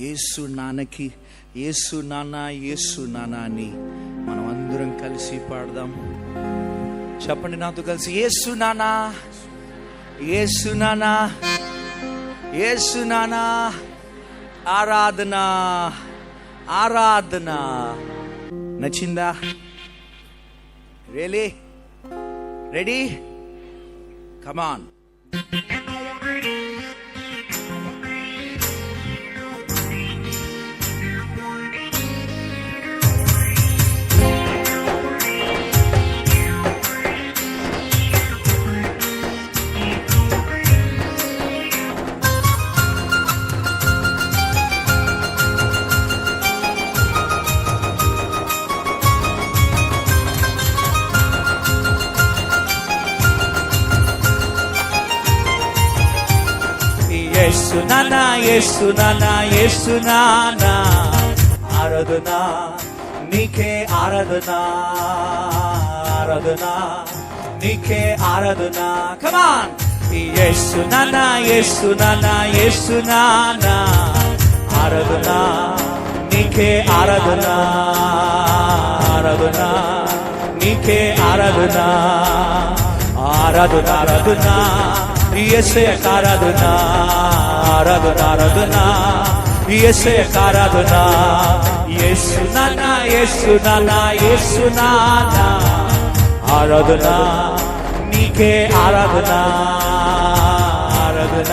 యేసు నాన్నకి యేసు నాన్న యేసు నాన్న అని మనం అందరం కలిసి పాడదాం. చెప్పండి నాతో కలిసి యేసు నాన్న యేసు నాన్న యేసు నాన్న ఆరాధన ఆరాధన. నచ్చిందా? Rayleigh ready? కమాన్. యేసు నానా యేసు నానా యేసు నానా. ఆరాధనా నీకే ఆరాధనా ఆరాధనా నీకే ఆరాధన. కమాన్ యేసు నానా యేసు నానా యేసు నానా. ఆరాధనా నీకే ఆరాధనా ఆరాధనా నీకే ఆరాధనా. ఆరాధన ఆరాధన ఎస్ ఆరాధనా. ఆరాధన ఆరాధన ఎస్ఏ ఆరాధన యేసు నానా యేసు నానా యేసు నానా. ఆరాధన నీకే ఆరాధన ఆరాధన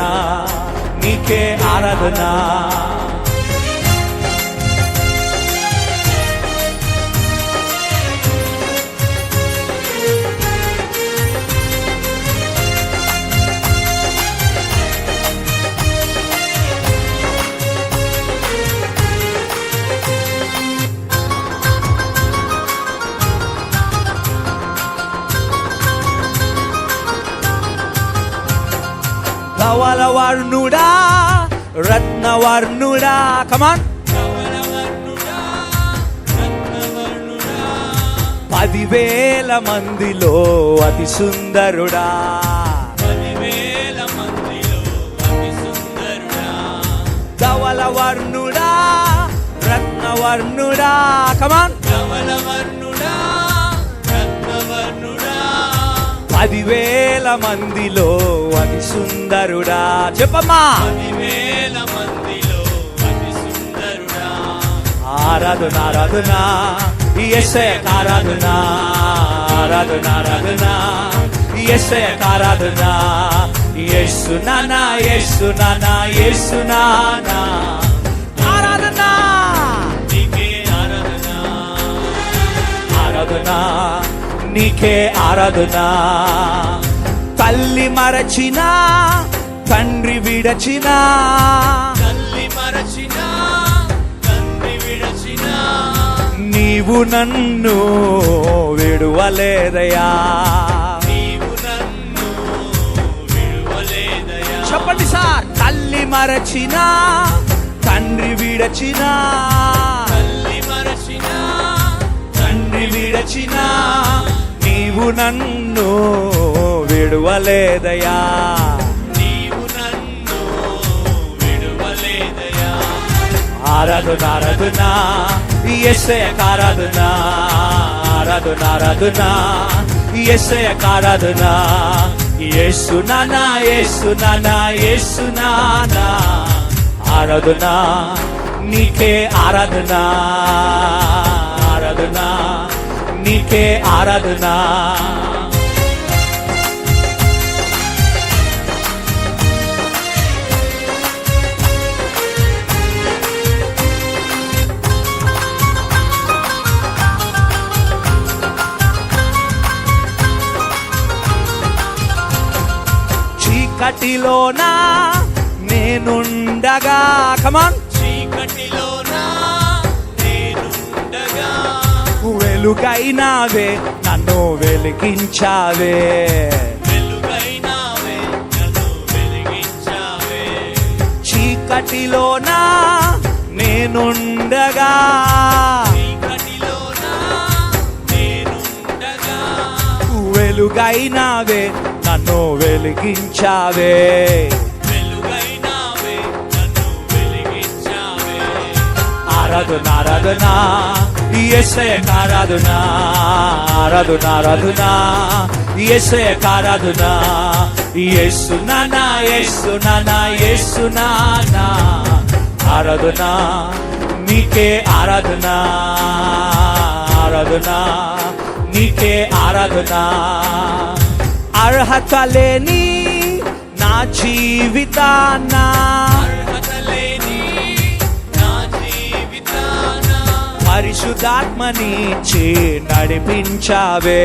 నీకే ఆరాధన. కమలవర్ణుడా రత్నవర్ణుడా. కమాన్ పదివేల మందిలో అతి సుందరుడా. ధవలవర్ణుడా రత్నవర్ణుడా. కమాన్ పదివేల మందిలో అతి సుందరుడా. చెప్పమ్మా. ఆరాధన ఆరాధన. ఎస్ఐ ఆరాధన ఆరాధన ఆరాధన. ఎస్ఐ ఆరాధన. యేసు నాన్న యేసు నాన్న యేసు నాన్న ఆరాధన. ఆరాధన నీకే ఆరాధన. తల్లి మరచిన తండ్రి విడచిన. నీవు నన్ను విడువలేదయా. చెప్పండి సార్. తల్లి మరచిన తండ్రి విడచిన. తండ్రి విడచిన. నీవు నన్ను విడువలేదయా ఆరాధన ఆరాధన ఎస్ఐ ఆరాధన ఆరాధన ఆరాధన ఎస్ఐ ఆరాధన యేసు నాన్న యేసు నాన్న యేసు నాన్న ఆరాధన నీకే ఆరాధన. ఆరాధన నీకే ఆరాధన. చీకటిలోనా? నేనుండగా. కమాన్ వెలుగైనావే నన్ను వెలిగించావే. చీకటిలోనా? నేనుండగా. వెలుగైనావే నన్ను వెలిగించావే. వెలుగైనావే నన్ను వెలిగించావే. ఆరాధన ఆరాధన ఎస్ఐ ఎస్ఐ ఆరాధన యేసు నానా యేసు నానా యేసు నానా ఆరాధన నీకే ఆరాధన ఆరాధన. నీకే ఆరాధన అర్హత లేని నా జీవితాన పరిశుద్ధాత్మనిచ్చి నడిపించావే।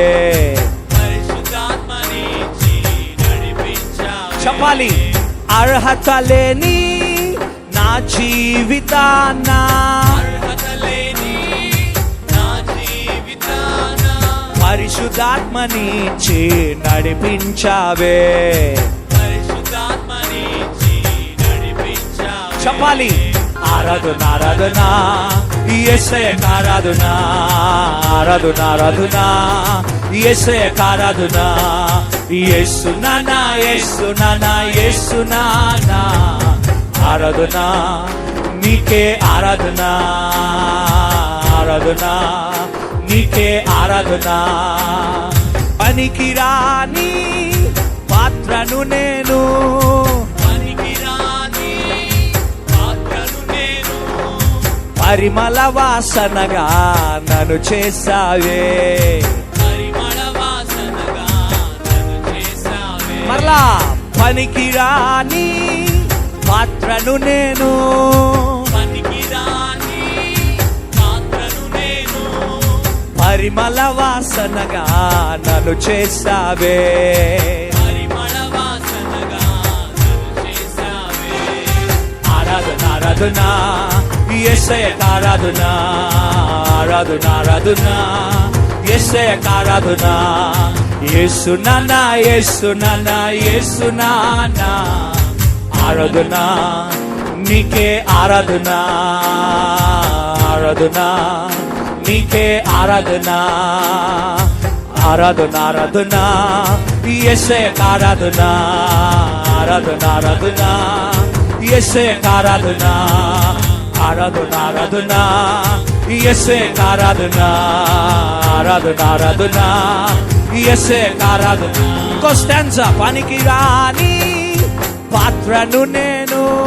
చెప్పాలి అర్హత లేని నా జీవితాన? పరిశుధాత్మని పరిశుద్ధాత్మనిచ్చి నడిపించావే. పరిశుధాత్మని చెప్పాలి ఆరాధన ఆరాధన ఎస్ఐ ఆరాధన ఆరాధన ఆరాధన ఎస్ఐ ఆరాధన. ఎస్సు నానా ఎస్సు నానా ఎస్సు నానా ఆరాధన నీకే ఆరాధన ఆరాధన. నీకే ఆరాధన. పనికిరాని పాత్రను నేను. పరిమళ వాసనగా నన్ను చేసావే మరలా పనికిరాని పాత్రను నేను. పరిమళ వాసనగా నన్ను చేసావే ఆరాధన ఆరాధన ఎస్ఐ ఆరాధన ఆరాధన ఆరాధన ఎస్ఐ ఆరాధన యేసు నానా యేసు ఆరాధన నీకే ఆరాధన ఆరాధన. నీకే ఆరాధన. ఆరాధన ఆరాధన. ఎస్ఐ ఆరాధన. ఆరాధన ఆరాధన. ఎస్ఐ ఆరాధన. ఆరాధన ఆరాధన. ఎస్ఐ ఆరాధన. ఆరాధన ఆరాధన. ఎస్ఐ ఆరాధన. ఇంకో స్టాండ్స్ పనికి రాని పాత్రను నేను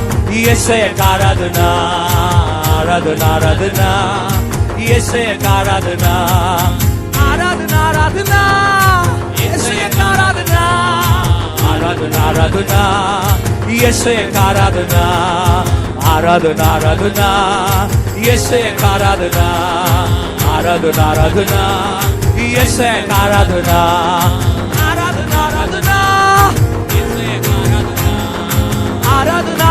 இயேசையக்கு ஆராதனா ஆராதனா ஆராதனா இயேசையக்கு ஆராதனா ஆராதனா ஆராதனா இயேசையக்கு ஆராதனா ஆராதனா ஆராதனா இயேசையக்கு ஆராதனா ஆராதனா ஆராதனா இயேசையக்கு ஆராதனா ஆராதனா ஆராதனா இயேசையக்கு ஆராதனா ஆராதனா ஆராதனா இயேசையக்கு ஆராதனா ஆராதனா